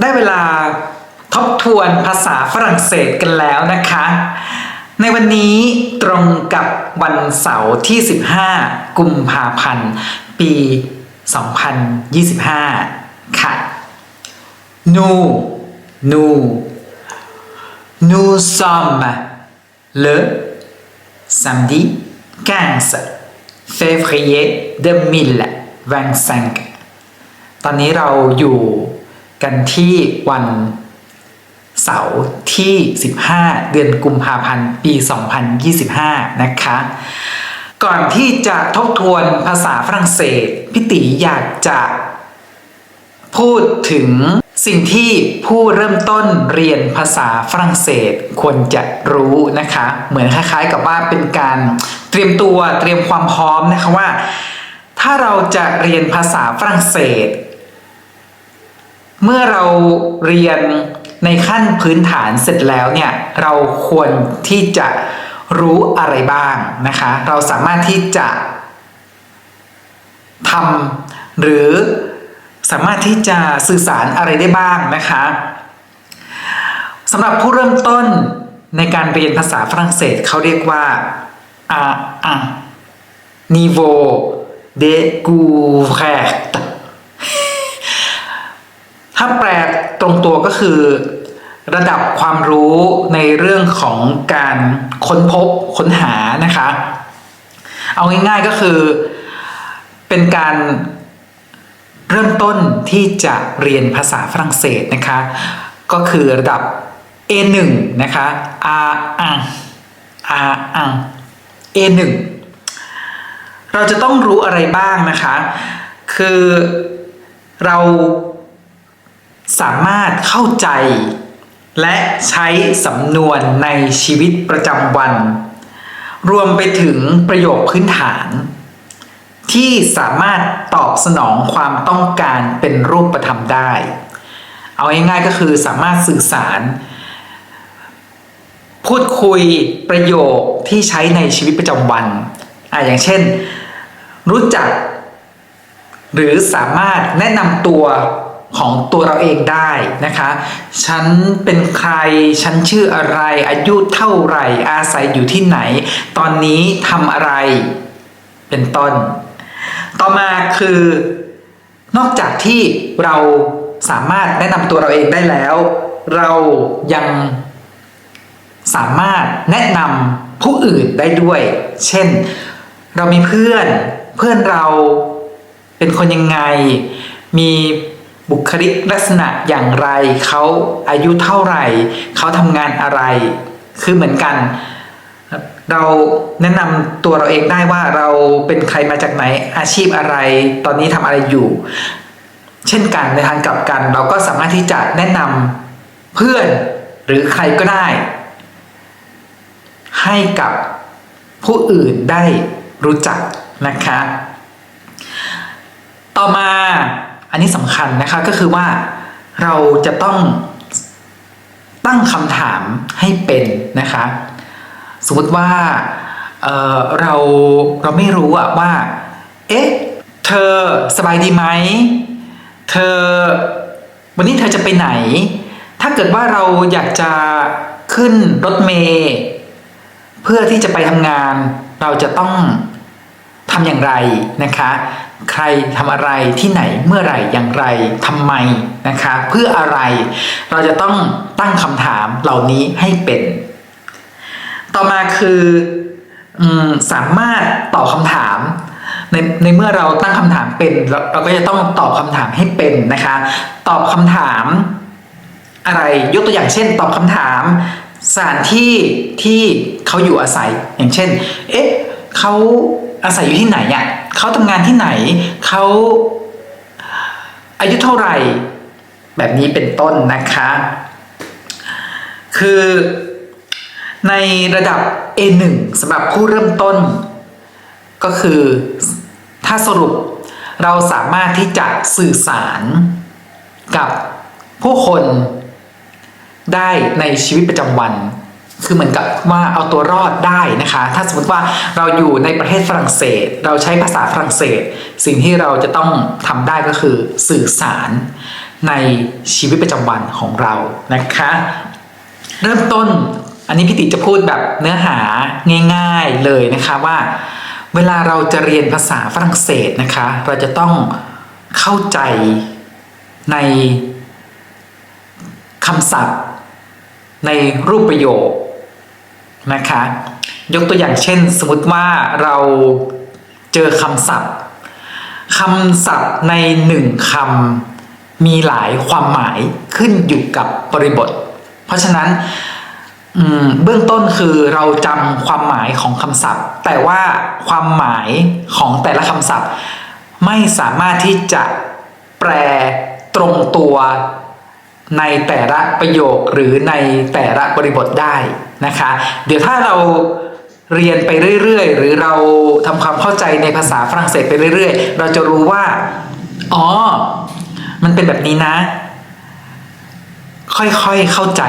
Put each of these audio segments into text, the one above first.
ได้เวลาทบทวนภาษาฝรั่งเศสกันแล้วนะคะ ในวันนี้ตรงกับวันเสาร์ที่ 15 กุมภาพันธ์ ปี 2025 ค่ะ nous nous nous sommes le samedi 15 février 2025 ตอนนี้เราอยู่ กันที่วันเสาร์ที่ 15 เดือนกุมภาพันธ์ ปี 2025 นะคะ ก่อนที่จะทบทวนภาษาฝรั่งเศสพี่ติอยากจะพูดถึงสิ่งที่ผู้เริ่มต้นเรียนภาษาฝรั่งเศสควรจะรู้นะคะ เหมือนคล้ายๆกับว่าเป็นการเตรียมตัวเตรียมความพร้อมนะคะว่า ถ้าเราจะเรียนภาษาฝรั่งเศส เมื่อเราเรียนในขั้นพื้นฐานเสร็จแล้วเนี่ยเราควรที่จะรู้อะไรบ้างนะคะ เราสามารถที่จะทำหรือสามารถที่จะสื่อสารอะไรได้บ้างนะคะสำหรับผู้เริ่มต้นในการเรียนภาษาฝรั่งเศสเขาเรียกว่า a un niveau découverte ถ้าแปลตรงตัวก็คือ ระดับความรู้ในเรื่องของการค้นพบค้นหานะคะ เอาง่ายๆก็คือ เป็นการเริ่มต้นที่จะเรียนภาษาฝรั่งเศสนะคะ ก็คือระดับ A1 นะคะ A1 A1 A1 เราจะต้องรู้อะไรบ้างนะคะ คือเรา สามารถเข้าใจ และใช้สำนวนในชีวิตประจำวัน รวมไปถึงประโยคพื้นฐาน ที่สามารถตอบสนองความต้องการเป็นรูปธรรมได้ เอาง่ายๆก็คือสามารถสื่อสาร พูดคุยประโยคที่ใช้ในชีวิตประจำวันอะอย่างเช่น รู้จัก หรือสามารถแนะนำตัว ของตัวเราเองได้นะคะ ฉันเป็นใคร ฉันชื่ออะไร อายุเท่าไหร่ อาศัยอยู่ที่ไหน ตอนนี้ทำอะไร เป็นต้น ต่อมาคือ นอกจากที่เราสามารถแนะนำตัวเราเองได้แล้ว เรายังสามารถแนะนำผู้อื่นได้ด้วย เช่น เรามีเพื่อน เพื่อนเราเป็นคนยังไง มี บุคลิกลักษณะอย่างไร เขาอายุเท่าไหร่ เขาทำงานอะไร คือเหมือนกัน เราแนะนำตัวเราเองได้ว่าเราเป็นใครมาจากไหนอาชีพอะไร ตอนนี้ทำอะไรอยู่ เช่นกันในทางกลับกัน เราก็สามารถที่จะแนะนำเพื่อนหรือใครก็ได้ ให้กับผู้อื่นได้รู้จักนะคะ ต่อมา อันนี้สำคัญนะคะก็คือว่าเราจะต้องตั้งคำถามให้เป็นนะคะ สมมติว่าเเราเราไม่รู้อะว่า เอ๊ะ เธอสบายดีไหม เธอวันนี้เธอจะไปไหน ถ้าเกิดว่าเราอยากจะขึ้นรถเมล์เพื่อที่จะไปทำงาน เราจะต้องำอย่างไรนะคะ ใครทำอะไรที่ไหนเมื่อไหร่อย่างไรทำไมนะคะ เพื่ออะไร เราจะต้องตั้งคำถามเหล่านี้ให้เป็น ต่อมาคืออสามารถตอบคำถามในในเมื่อเราตั้งคำถามเป็นเราเราก็จะต้องตอบคำถามให้เป็นนะคะ ตอบคำถามอะไรยกตัวอย่างเช่น ตอบคำถามสถานที่ที่เขาอยู่อาศัยอย่างเช่น เอ๊ะเขา อาศัยอยู่ที่ไหนอะเขาทำงานที่ไหนเขาอายุเท่าไหร่ แบบนี้เป็นต้นนะคะ คือในระดับ A1 สำหรับผู้เริ่มต้น ก็คือถ้าสรุปเราสามารถที่จะสื่อสารกับผู้คนได้ในชีวิตประจำวัน คือเหมือนกับว่าเอาตัวรอดได้นะคะ ถ้าสมมติว่าเราอยู่ในประเทศฝรั่งเศส เราใช้ภาษาฝรั่งเศส สิ่งที่เราจะต้องทำได้ก็คือสื่อสารในชีวิตประจำวันของเรานะคะ เริ่มต้นอันนี้พี่ติจะพูดแบบเนื้อหาง่าย ๆเลยนะคะว่า เวลาเราจะเรียนภาษาฝรั่งเศสนะคะ เราจะต้องเข้าใจในคำศัพท์ในรูปประโยค นะคะ ยกตัวอย่างเช่น สมมติว่าเราเจอคำศัพท์คำศัพท์ในหนึ่งคำมีหลายความหมายขึ้นอยู่กับบริบท เพราะฉะนั้นเบื้องต้นคือเราจำความหมายของคำศัพท์ แต่ว่าความหมายของแต่ละคำศัพท์ ไม่สามารถที่จะแปลตรงตัวในแต่ละประโยคหรือในแต่ละบริบทได้ นะคะ เดี๋ยวถ้าเราเรียนไปเรื่อยๆ หรือเราทำความเข้าใจในภาษาฝรั่งเศสไปเรื่อยๆ เราจะรู้ว่า อ๋อ มันเป็นแบบนี้นะ ค่อยๆเข้าใจ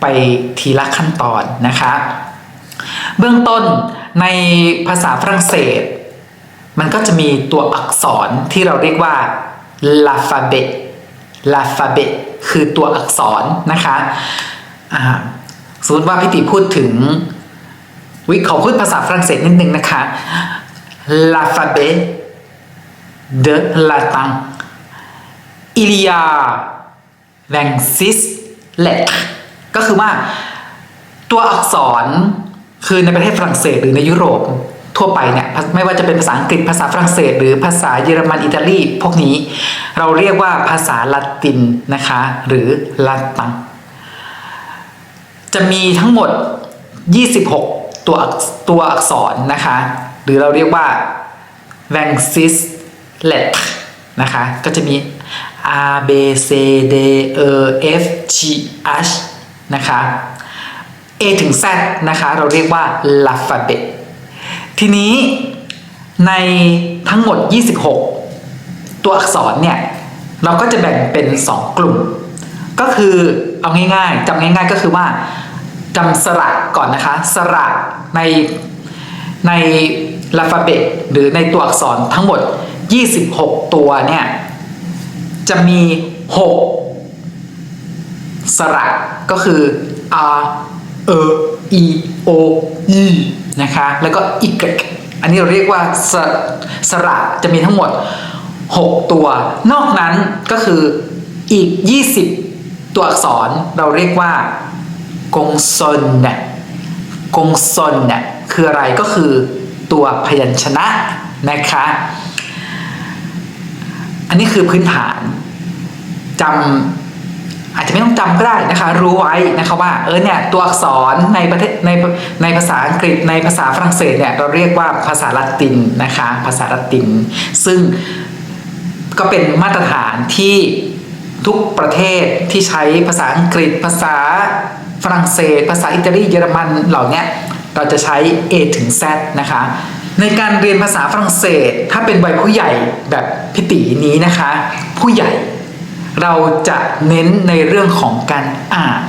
ไปทีละขั้นตอนนะคะ เบื้องต้นในภาษาฝรั่งเศส มันก็จะมีตัวอักษรที่เราเรียกว่า l'alphabet l'alphabet คือตัวอักษรนะคะ สมมติว่าพี่ติพูดถึง วิขอพูดภาษาฝรั่งเศสนิดนึงนะคะ l'alphabet de latin il y a 26 lettres ก็คือว่าตัวอักษรคือในประเทศฝรั่งเศสหรือในยุโรปทั่วไปเนี่ยไม่ว่าจะเป็นภาษาอังกฤษภาษาฝรั่งเศส หรือภาษาเยอรมันอิตาลีพวกนี้ เราเรียกว่าภาษาละตินนะคะ หรือละตัง จะมีทั้งหมด 26 ตัวตัวอักษรนะคะ หรือเราเรียกว่า v a n s i s let นะคะ ก็จะมี A B C D E F G H นะคะ A ถึง Z นะคะ เราเรียกว่า l a p h a b e t ทีนี้ในทั้งหมด 26 ตัวอักษรเนี่ย เราก็จะแบ่งเป็น 2 กลุ่ม ก็คือเอาง่ายๆจำง่ายๆก็คือว่า จำสระก่อนนะคะ สระในในลาฟาเบตหรือในตัวอักษรทั้งหมด 26 ตัวเนี่ย จะมี 6 สระก็คือ R E E O E นะคะ แล้วก็ y อันนี้เราเรียกว่าสสระจะมีทั้งหมด 6 ตัว นอกนั้นก็คืออีก 20 ตัวอักษรเราเรียกว่า กงซนเนี่ยกงซนเนี่ยคืออะไรก็คือตัวพยัญชนะนะคะ อันนี้คือพื้นฐานจำอาจจะไม่ต้องจำก็ได้นะคะ รู้ไว้นะคะว่าเออเนี่ยตัวอักษรในประเทศในในภาษาอังกฤษในภาษาฝรั่งเศสเนี่ยเราเรียกว่าภาษาละตินนะคะ ภาษาละติน ซึ่งก็เป็นมาตรฐานที่ทุกประเทศที่ใช้ภาษาอังกฤษภาษา ฝรั่งเศส ภาษาอิตาลีเยอรมันเหล่านี้เราจะใช้ A ถึง Z นะคะ ในการเรียนภาษาฝรั่งเศส ถ้าเป็นวัยผู้ใหญ่แบบพิตีนี้นะคะ ผู้ใหญ่เราจะเน้นในเรื่องของการอ่าน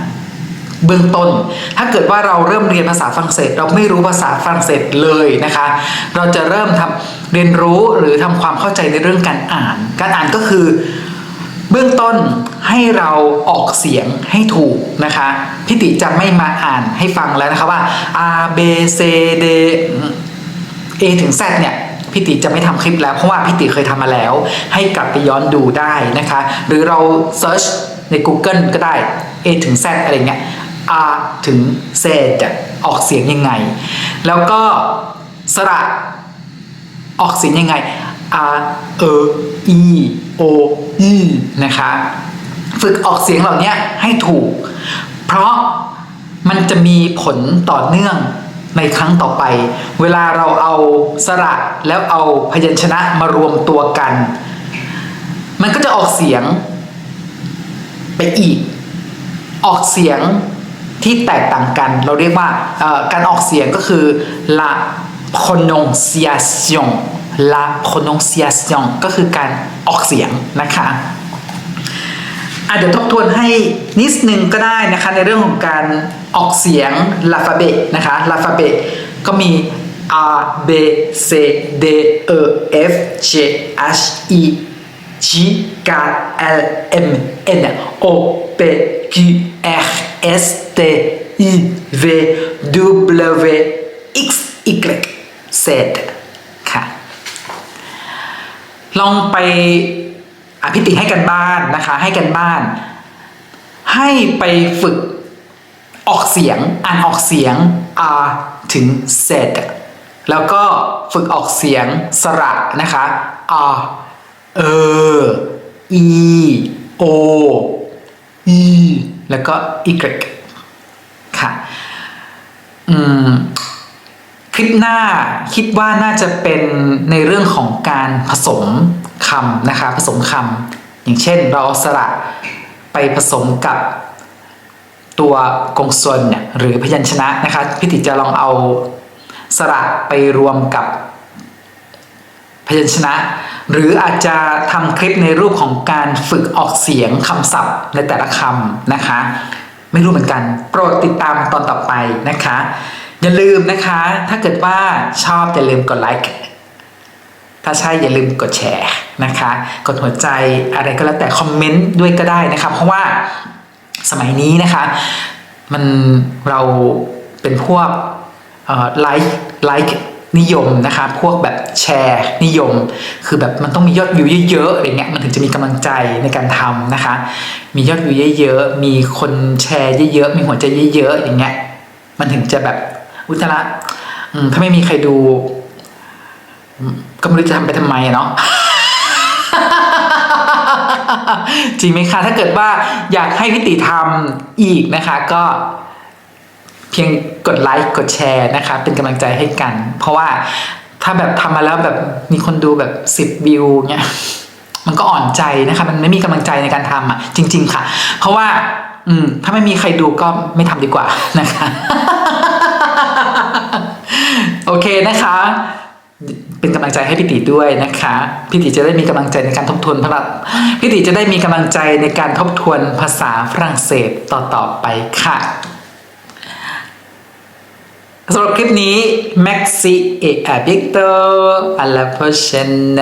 เบื้องต้น ถ้าเกิดว่าเราเริ่มเรียนภาษาฝรั่งเศส เราไม่รู้ภาษาฝรั่งเศสเลยนะคะ เราจะเริ่มทำเรียนรู้หรือทำความเข้าใจในเรื่องการอ่าน การอ่านก็คือ เบื้องต้นให้เราออกเสียงให้ถูกนะคะพิติจะไม่มาอ่านให้ฟังแล้วนะคะว่า A B C D A ถึง Z เนี่ยพี่ติจะไม่ทำคลิปแล้วเพราะว่าพี่ติเคยทำมาแล้ว ให้กลับไปย้อนดูได้นะคะ หรือเราเซิร์ชใน Google ก็ได้ A ถึง Z อะไรเงี้ย R ถึง Z จะออกเสียงยังไง แล้วก็สระออกเสียงยังไง R E E O E นะคะ ฝึกออกเสียงเหล่านี้ให้ถูก เพราะมันจะมีผลต่อเนื่องในครั้งต่อไป เวลาเราเอาสระแล้วเอาพยัญชนะมารวมตัวกัน มันก็จะออกเสียงไปอีก ออกเสียงที่แตกต่างกัน เราเรียกว่าการออกเสียงก็คือ la prononciation la prononciation ก็คือการออกเสียงนะคะอาจจะทบทวนให้นิดนึงก็ได้นะคะ ในเรื่องของการออกเสียงลาฟาเบตนะคะลาฟาเบตก็มี R B C D E F G H I J G K L M N O P Q R S T I V W X Y Z ลองไปอภิติให้กันบ้านนะคะ ให้กันบ้าน ให้ไปฝึกออกเสียงอ่านออกเสียง R ถึง Z แล้วก็ฝึกออกเสียงสระนะคะ R เออ E O E แล้วก็ Y ค่ะ อืม คลิปหน้าคิดว่าน่าจะเป็นในเรื่องของการผสมคำนะคะผสมคำอย่างเช่นเราเอาสระไปผสมกับตัวกงส่วนเนี่ยหรือพยัญชนะนะคะพี่ติจะลองเอาสระไปรวมกับพยัญชนะ หรืออาจจะทำคลิปในรูปของการฝึกออกเสียงคำศัพท์ในแต่ละคำนะคะ ไม่รู้เหมือนกัน โปรดติดตามตอนต่อไปนะคะ อย่าลืมนะคะ ถ้าเกิดว่าชอบอย่าลืมกดไลค์ถ้าใช่อย่าลืมกดแชร์นะคะ กดหัวใจอะไรก็แล้วแต่คอมเมนต์ด้วยก็ได้นะคะ เพราะว่าสมัยนี้นะคะมันเราเป็นพวกไลค์ไลค์นิยมนะคะ พวกแบบแชร์นิยม คือแบบมันต้องมียอดวิวเยอะๆอะไรเงี้ยมันถึงจะมีกำลังใจในการทำนะคะ มียอดวิวเยอะๆมีคนแชร์เยอะๆมีหัวใจเยอะๆอย่างเงี้ยมันถึงจะแบบ อุยตละถ้าไม่มีใครดู ก็ไม่รู้จะทำไปทำไมอะเนาะจริงไหมคะ ถ้าเกิดว่าอยากให้พิติทำอีกนะคะ ก็เพียงกดไลค์กดแชร์นะคะ เป็นกำลังใจให้กัน เพราะว่าถ้าแบบทำมาแล้วแบบมีคนดูแบบสิบวิวเนี่ยมันก็อ่อนใจนะคะ มันไม่มีกำลังใจในการทำอะ จริง ๆ ค่ะ เพราะว่า อืม ถ้าไม่มีใครดูก็ไม่ทำดีกว่านะคะ โอเคนะคะ เป็นกำลังใจให้พี่ติด้วยนะคะพี่ติจะได้มีกำลังใจในการทบทวนพระพี่ติจะได้มีกำลังใจในการทบทวนภาษาฝรั่งเศสต่อๆไปค่ะสำหรับคลิปนี้ Maxi et à bientôt à la prochaine